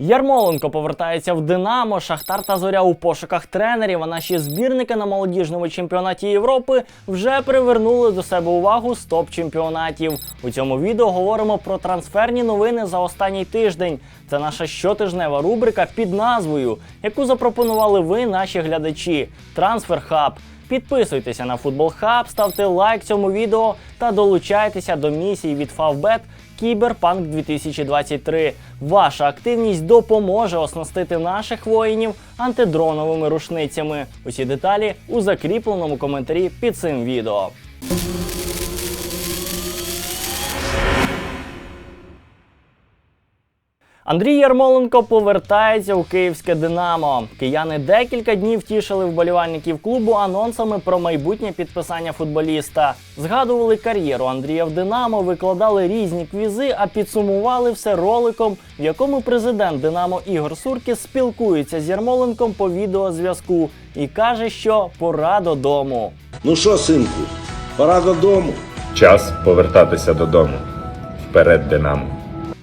Ярмоленко повертається в Динамо, Шахтар та Зоря у пошуках тренерів. А наші збірники на молодіжному чемпіонаті Європи вже привернули до себе увагу з топ-чемпіонатів. У цьому відео говоримо про трансферні новини за останній тиждень. Це наша щотижнева рубрика під назвою, яку запропонували ви, наші глядачі. Трансфер Хаб. Підписуйтеся на Футбол Хаб, ставте лайк цьому відео та долучайтеся до місії від Favbet Кіберпанк 2023. Ваша активність допоможе оснастити наших воїнів антидроновими рушницями. Усі деталі у закріпленому коментарі під цим відео. Андрій Ярмоленко повертається у київське Динамо. Кияни декілька днів тішили вболівальників клубу анонсами про майбутнє підписання футболіста. Згадували кар'єру Андрія в Динамо, викладали різні квізи, а підсумували все роликом, в якому президент Динамо Ігор Суркіс спілкується з Ярмоленком по відеозв'язку і каже, що пора додому. Ну що, синку, пора додому. Час повертатися додому. Вперед, Динамо!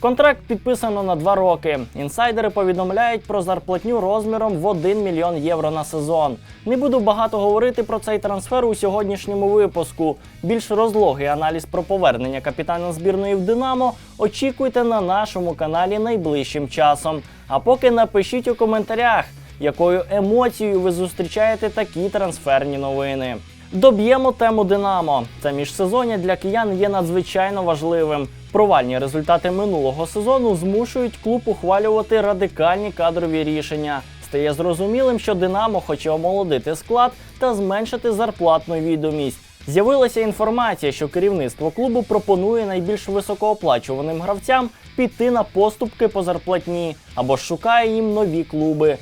Контракт підписано на два роки. Інсайдери повідомляють про зарплатню розміром в 1 мільйон євро на сезон. Не буду багато говорити про цей трансфер у сьогоднішньому випуску. Більш розлогий аналіз про повернення капітана збірної в Динамо очікуйте на нашому каналі найближчим часом. А поки напишіть у коментарях, якою емоцією ви зустрічаєте такі трансферні новини. Доб'ємо тему Динамо. Це міжсезоння для киян є надзвичайно важливим. Провальні результати минулого сезону змушують клуб ухвалювати радикальні кадрові рішення. Стає зрозумілим, що Динамо хоче омолодити склад та зменшити зарплатну відомість. З'явилася інформація, що керівництво клубу пропонує найбільш високооплачуваним гравцям піти на поступки по зарплатні або шукає їм нові клуби.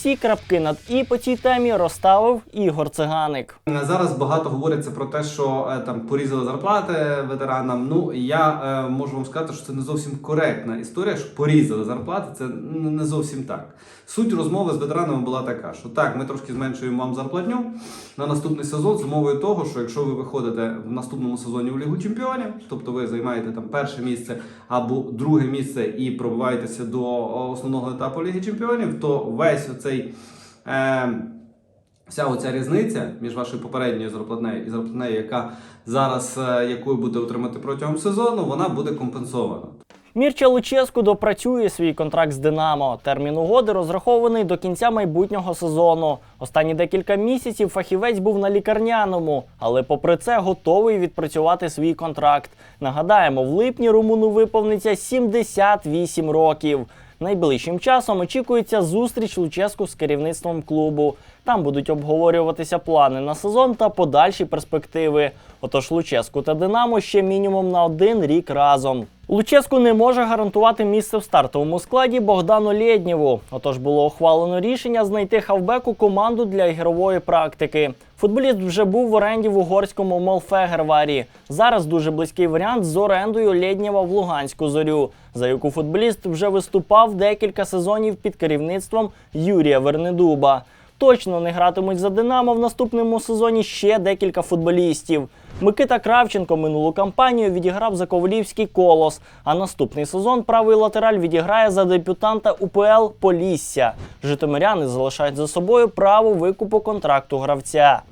Всі крапки над і по цій темі розставив Ігор Циганик. Зараз багато говориться про те, що е, там порізали зарплати ветеранам. Ну я е, можу вам сказати, що це не зовсім коректна історія. Що порізали зарплати, це не зовсім так. Суть розмови з ветеранами була така, що так, ми трошки зменшуємо вам зарплатню на наступний сезон з умовою того, що якщо ви виходите в наступному сезоні у Лігу Чемпіонів, тобто ви займаєте там перше місце або друге місце і пробиваєтеся до основного етапу Ліги Чемпіонів, то весь оцей. Е, Вся оця різниця між вашою попередньою зарплатнею і зарплатнею, яка зараз е, якою буде отримати протягом сезону, вона буде компенсована. Мірча Луческу допрацює свій контракт з Динамо. Термін угоди розрахований до кінця майбутнього сезону. Останні декілька місяців фахівець був на лікарняному, але попри це готовий відпрацювати свій контракт. Нагадаємо, в липні румуну виповниться 78 років. Найближчим часом очікується зустріч Луческу з керівництвом клубу. Там будуть обговорюватися плани на сезон та подальші перспективи. Отож Луческу та Динамо ще мінімум на один рік разом. Луческу не може гарантувати місце в стартовому складі Богдану Лєднєву. Отож було ухвалено рішення знайти хавбеку команду для ігрової практики. Футболіст вже був в оренді в угорському Молфегерварі. Зараз дуже близький варіант з орендою Лєднєва в Луганську зорю, за яку футболіст вже виступав декілька сезонів під керівництвом Юрія Вернедуба. Точно не гратимуть за Динамо в наступному сезоні ще декілька футболістів. Микита Кравченко минулу кампанію відіграв за Ковалівський колос, а наступний сезон правий латераль відіграє за дебютанта УПЛ Полісся. Житомиряни залишають за собою право викупу контракту гравця.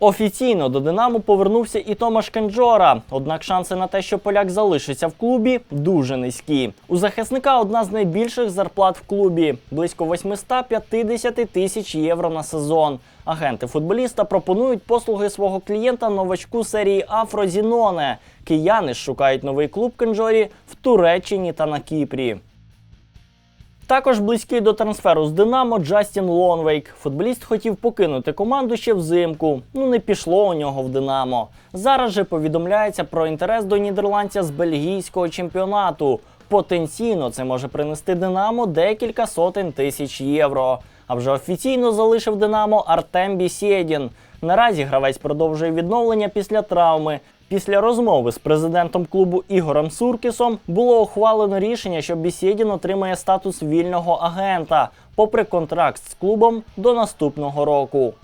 Офіційно до Динамо повернувся і Томаш Кенджора. Однак шанси на те, що поляк залишиться в клубі, дуже низькі. У захисника одна з найбільших зарплат в клубі близько 850 тисяч євро на сезон. Агенти футболіста пропонують послуги свого клієнта новачку серії Афро Зіноне. Кияни шукають новий клуб Кенджорі в Туреччині та на Кіпрі. Також близький до трансферу з Динамо Джастін Лонвейк. Футболіст хотів покинути команду ще взимку. Ну не пішло у нього в Динамо. Зараз же повідомляється про інтерес до нідерландця з бельгійського чемпіонату. Потенційно це може принести Динамо декілька сотень тисяч євро. А вже офіційно залишив Динамо Артем Бісєдін. Наразі гравець продовжує відновлення після травми. Після розмови з президентом клубу Ігорем Суркісом було ухвалено рішення, що Бісєдін отримає статус вільного агента, попри контракт з клубом до наступного року.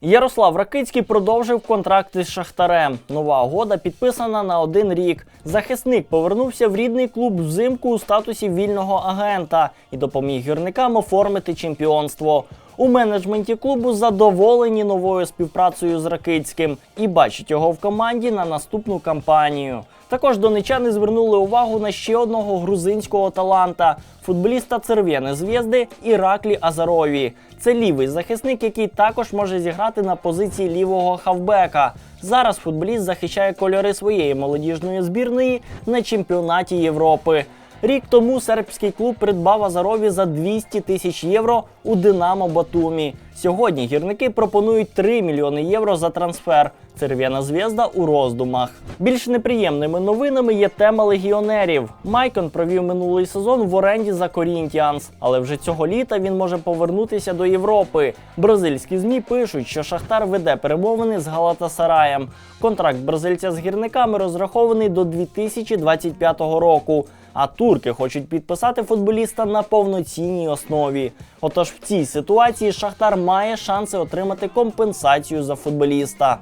Ярослав Ракицький продовжив контракт із Шахтарем. Нова угода підписана на один рік. Захисник повернувся в рідний клуб взимку у статусі вільного агента і допоміг гірникам оформити чемпіонство. У менеджменті клубу задоволені новою співпрацею з Ракицьким і бачать його в команді на наступну кампанію. Також донечани звернули увагу на ще одного грузинського таланта футболіста Цервєни Зв'язди Іраклі Азарові. Це лівий захисник, який також може зіграти на позиції лівого хавбека. Зараз футболіст захищає кольори своєї молодіжної збірної на чемпіонаті Європи. Рік тому сербський клуб придбав Азарові за 200 тисяч євро у Динамо Батумі. Сьогодні гірники пропонують 3 мільйони євро за трансфер. Церв'яна зв'язда у роздумах. Більш неприємними новинами є тема легіонерів. Майкон провів минулий сезон в оренді за Корінтіанс, але вже цього літа він може повернутися до Європи. Бразильські змі пишуть, що Шахтар веде перемовини з Галатасараєм. Контракт бразильця з гірниками розрахований до 2025 року. А турки хочуть підписати футболіста на повноцінній основі. Отож, в цій ситуації Шахтар має шанси отримати компенсацію за футболіста.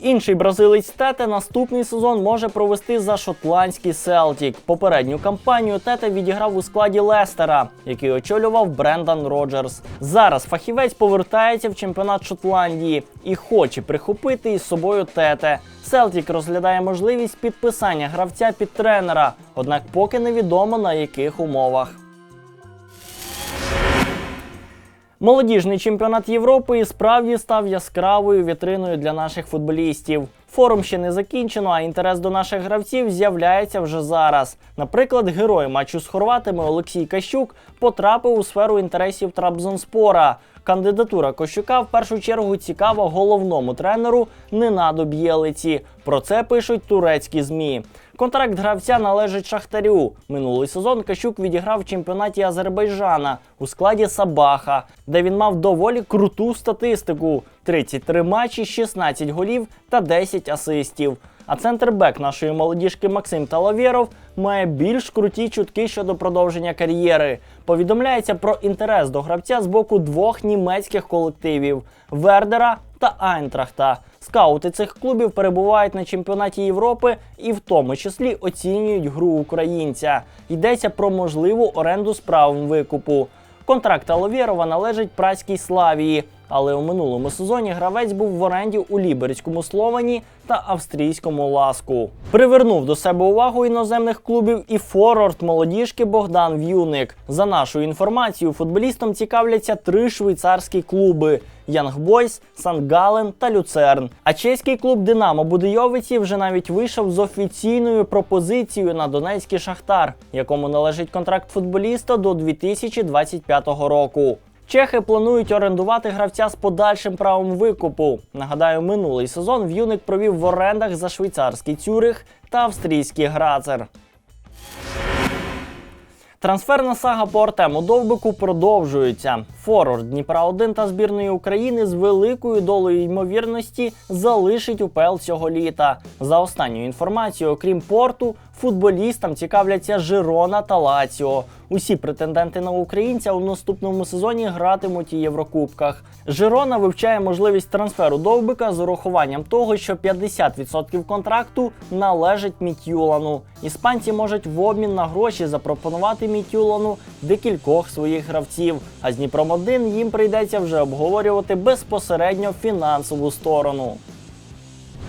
Інший бразилець Тете наступний сезон може провести за шотландський Селтік. Попередню кампанію Тете відіграв у складі Лестера, який очолював Брендан Роджерс. Зараз фахівець повертається в чемпіонат Шотландії і хоче прихопити із собою Тете. Селтік розглядає можливість підписання гравця під тренера, однак поки невідомо на яких умовах. Молодіжний чемпіонат Європи і справді став яскравою вітриною для наших футболістів. Форум ще не закінчено, а інтерес до наших гравців з'являється вже зараз. Наприклад, герой матчу з хорватами Олексій Кащук потрапив у сферу інтересів Трабзонспора. Кандидатура Кощука в першу чергу цікава головному тренеру Ненаду Б'єлиці. Про це пишуть турецькі змі. Контракт гравця належить Шахтарю. Минулий сезон Кащук відіграв в чемпіонаті Азербайджана у складі Сабаха, де він мав доволі круту статистику: 33 матчі, 16 голів та 10 асистів. А центрбек нашої молодіжки Максим Талавєров має більш круті чутки щодо продовження кар'єри. Повідомляється про інтерес до гравця з боку двох німецьких колективів Вердера та Айнтрахта. Скаути цих клубів перебувають на чемпіонаті Європи і в тому числі оцінюють гру українця. Йдеться про можливу оренду з правом викупу. Контракт Аловєрова належить праській Славії, але у минулому сезоні гравець був в оренді у Ліберському Словані та австрійському ласку. Привернув до себе увагу іноземних клубів і форвард молодіжки Богдан В'юник. За нашою інформацією, футболістом цікавляться три швейцарські клуби: Янг Бойс, Сан-Гален та Люцерн. А чеський клуб Динамо Будийовиці вже навіть вийшов з офіційною пропозицією на Донецький Шахтар, якому належить контракт футболіста до 2025 року. Чехи планують орендувати гравця з подальшим правом викупу. Нагадаю, минулий сезон В'юник провів в орендах за швейцарський Цюрих та австрійський Грацер. Трансферна сага по Артему Довбику продовжується. Форвард Дніпра 1 та збірної України з великою долею ймовірності залишить УПЛ цього літа. За останньою інформацією, окрім порту, футболістам цікавляться Жирона та Лаціо. Усі претенденти на українця у наступному сезоні гратимуть у Єврокубках. Жирона вивчає можливість трансферу Довбика з урахуванням того, що 50% контракту належить Мітюлану. Іспанці можуть в обмін на гроші запропонувати Мітюлану декількох своїх гравців. А з Дніпром 1 їм прийдеться вже обговорювати безпосередньо фінансову сторону.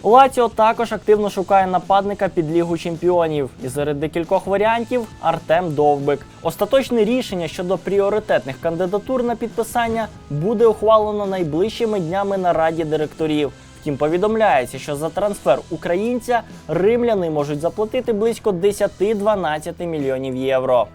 Лаціо також активно шукає нападника під Лігу чемпіонів. І серед декількох варіантів Артем Довбик. Остаточне рішення щодо пріоритетних кандидатур на підписання буде ухвалено найближчими днями на раді директорів. Втім, повідомляється, що за трансфер українця римляни можуть заплатити близько 10-12 мільйонів євро.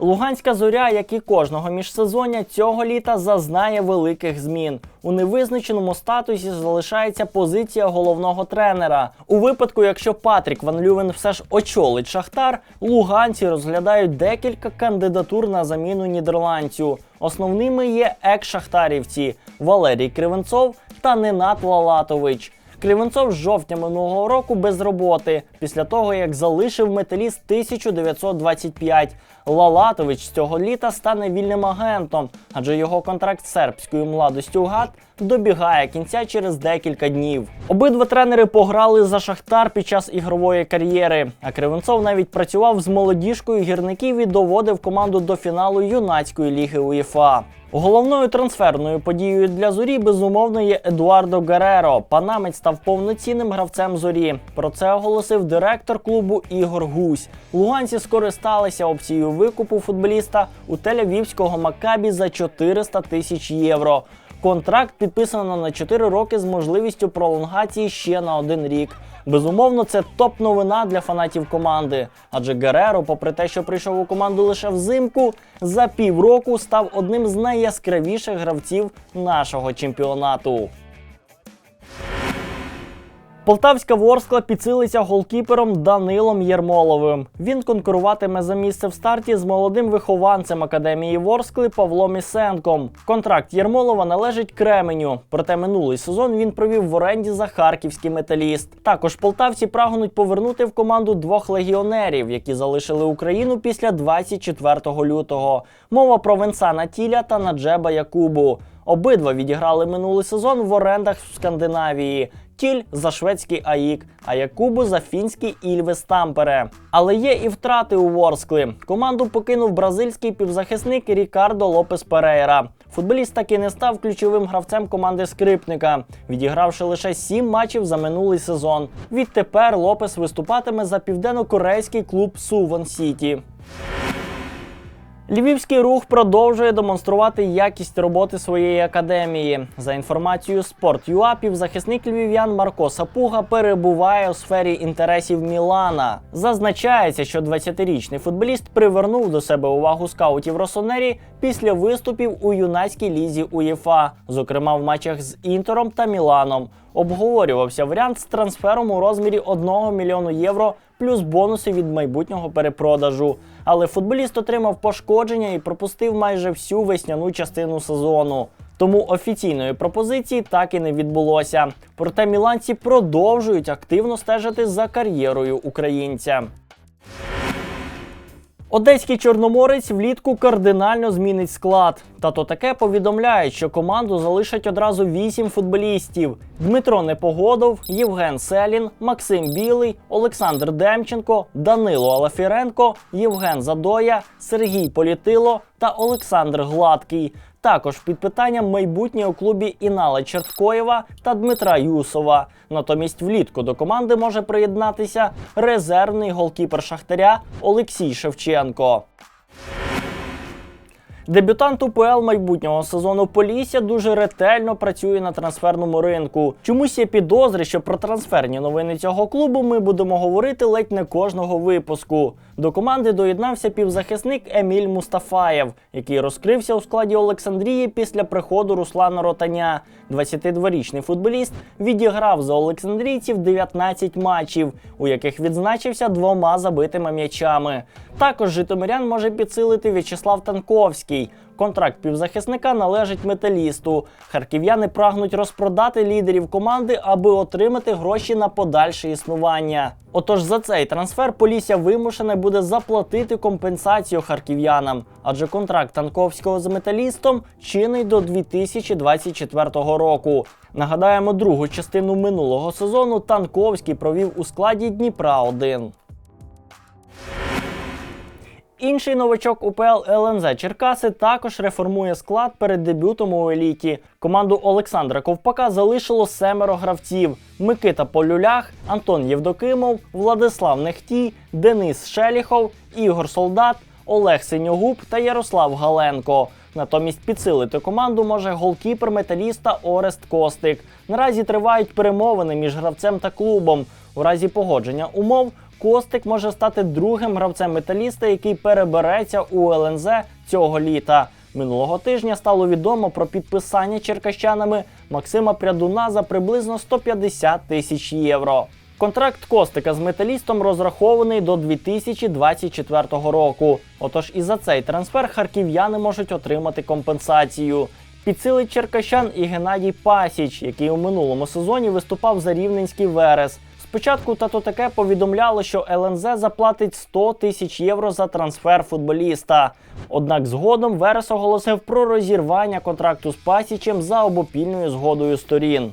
Луганська зоря, як і кожного міжсезоння, цього літа зазнає великих змін. У невизначеному статусі залишається позиція головного тренера. У випадку, якщо Патрік Ван Лювен все ж очолить Шахтар, луганці розглядають декілька кандидатур на заміну нідерландцю. Основними є екс-шахтарівці Валерій Кривенцов та Ненат Лалатович. Кривенцов з жовтня минулого року без роботи після того, як залишив металіст 1925. Лалатович з цього літа стане вільним агентом, адже його контракт з сербською младостю ГАТ добігає кінця через декілька днів. Обидва тренери пограли за Шахтар під час ігрової кар'єри. А Кривенцов навіть працював з молодіжкою гірників і доводив команду до фіналу юнацької ліги УЄФА. Головною трансферною подією для зорі безумовно є Едуардо Гереро. Панамець став повноцінним гравцем зорі. Про це оголосив директор клубу Ігор Гусь. Луганці скористалися опцією викупу футболіста у Тель-Авівського Макабі за 400 тисяч євро. Контракт підписано на 4 роки з можливістю пролонгації ще на один рік. Безумовно, це топ-новина для фанатів команди. Адже Гереро, попри те, що прийшов у команду лише взимку, за півроку став одним з найяскравіших гравців нашого чемпіонату. Полтавська Ворскла підсилиться голкіпером Данилом Єрмоловим. Він конкуруватиме за місце в старті з молодим вихованцем академії Ворскли Павлом Ісенком. Контракт Єрмолова належить Кременю. Проте минулий сезон він провів в оренді за харківський металіст. Також полтавці прагнуть повернути в команду двох легіонерів, які залишили Україну після 24 лютого. Мова про Венсана Тіля та Наджеба Якубу. Обидва відіграли минулий сезон в орендах в Скандинавії. Тіль за шведський АІК, а Якубу за фінський Ільвес Тампере. Але є і втрати у Ворскли. Команду покинув бразильський півзахисник Рікардо Лопес Перейра. Футболіст таки не став ключовим гравцем команди скрипника, відігравши лише сім матчів за минулий сезон. Відтепер Лопес виступатиме за південно-корейський клуб Сувон Сіті. Львівський рух продовжує демонструвати якість роботи своєї академії. За інформацією Sport.ua, півзахисник львів'ян Марко Сапуга перебуває у сфері інтересів Мілана. Зазначається, що 20-річний футболіст привернув до себе увагу скаутів Росонері після виступів у юнацькій лізі УЄФА, зокрема в матчах з Інтером та Міланом. Обговорювався варіант з трансфером у розмірі 1 мільйону євро плюс бонуси від майбутнього перепродажу. Але футболіст отримав пошкодження і пропустив майже всю весняну частину сезону. Тому офіційної пропозиції так і не відбулося. Проте міланці продовжують активно стежити за кар'єрою українця. Одеський чорноморець влітку кардинально змінить склад. Та то таке повідомляють, що команду залишать одразу вісім футболістів: Дмитро Непогодов, Євген Селін, Максим Білий, Олександр Демченко, Данило Алафіренко, Євген Задоя, Сергій Політило та Олександр Гладкий. Також під питанням майбутнє у клубі Інала Черткоєва та Дмитра Юсова. Натомість влітку до команди може приєднатися резервний голкіпер Шахтаря Олексій Шевченко. Дебютант УПЛ майбутнього сезону Полісся дуже ретельно працює на трансферному ринку. Чомусь є підозри, що про трансферні новини цього клубу ми будемо говорити ледь не кожного випуску. До команди доєднався півзахисник Еміль Мустафаєв, який розкрився у складі Олександрії після приходу Руслана Ротаня. 22-річний футболіст відіграв за Олександрійців 19 матчів, у яких відзначився двома забитими м'ячами. Також Житомирян може підсилити В'ячеслав Танковський. Контракт півзахисника належить металісту. Харків'яни прагнуть розпродати лідерів команди, аби отримати гроші на подальше існування. Отож за цей трансфер Полісся вимушене буде заплатити компенсацію харків'янам, адже контракт Танковського з металістом чинний до 2024 року. Нагадаємо, другу частину минулого сезону Танковський провів у складі Дніпра 1 Інший новачок УПЛ ЛНЗ Черкаси також реформує склад перед дебютом у еліті. Команду Олександра Ковпака залишило семеро гравців: Микита Полюлях, Антон Євдокимов, Владислав Нехтій, Денис Шеліхов, Ігор Солдат, Олег Синьогуб та Ярослав Галенко. Натомість підсилити команду може голкіпер металіста Орест Костик. Наразі тривають перемовини між гравцем та клубом. У разі погодження умов Костик може стати другим гравцем металіста, який перебереться у ЛНЗ цього літа. Минулого тижня стало відомо про підписання черкащанами Максима Прядуна за приблизно 150 тисяч євро. Контракт Костика з металістом розрахований до 2024 року. Отож і за цей трансфер харків'яни можуть отримати компенсацію. Підсилить черкащан і Геннадій Пасіч, який у минулому сезоні виступав за рівненський Верес. Спочатку тато таке повідомляло, що ЛНЗ заплатить 100 тисяч євро за трансфер футболіста. Однак згодом Верес оголосив про розірвання контракту з Пасічем за обопільною згодою сторін.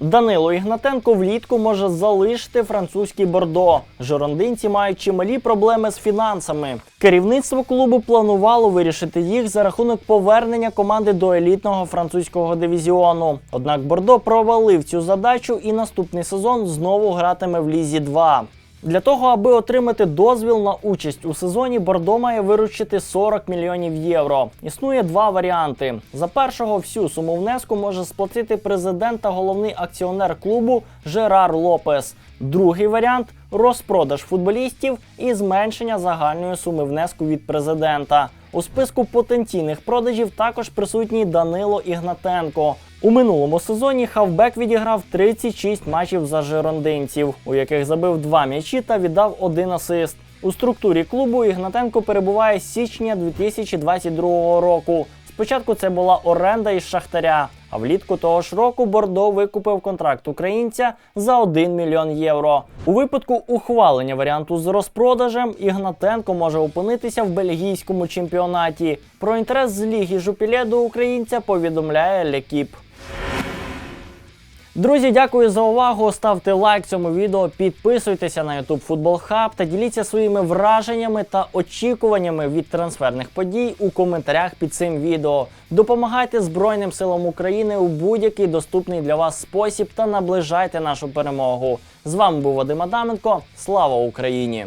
Данило Ігнатенко влітку може залишити французький бордо. Жорондинці мають чималі проблеми з фінансами. Керівництво клубу планувало вирішити їх за рахунок повернення команди до елітного французького дивізіону. Однак Бордо провалив цю задачу і наступний сезон знову гратиме в лізі 2. Для того, аби отримати дозвіл на участь у сезоні, Бордо має виручити 40 мільйонів євро. Існує два варіанти. За першого всю суму внеску може сплатити президент та головний акціонер клубу Жерар Лопес. Другий варіант розпродаж футболістів і зменшення загальної суми внеску від президента. У списку потенційних продажів також присутній Данило Ігнатенко. У минулому сезоні хавбек відіграв 36 матчів за жирондинців, у яких забив два м'ячі та віддав один асист. У структурі клубу Ігнатенко перебуває з січня 2022 року. Спочатку це була оренда із Шахтаря, а влітку того ж року Бордо викупив контракт українця за 1 мільйон євро. У випадку ухвалення варіанту з розпродажем Ігнатенко може опинитися в бельгійському чемпіонаті. Про інтерес з ліги Жупілє до українця повідомляє Лекіп. Друзі, дякую за увагу. Ставте лайк цьому відео, підписуйтеся на YouTube Football Hub та діліться своїми враженнями та очікуваннями від трансферних подій у коментарях під цим відео. Допомагайте Збройним силам України у будь-який доступний для вас спосіб та наближайте нашу перемогу. З вами був Вадим Адаменко. Слава Україні!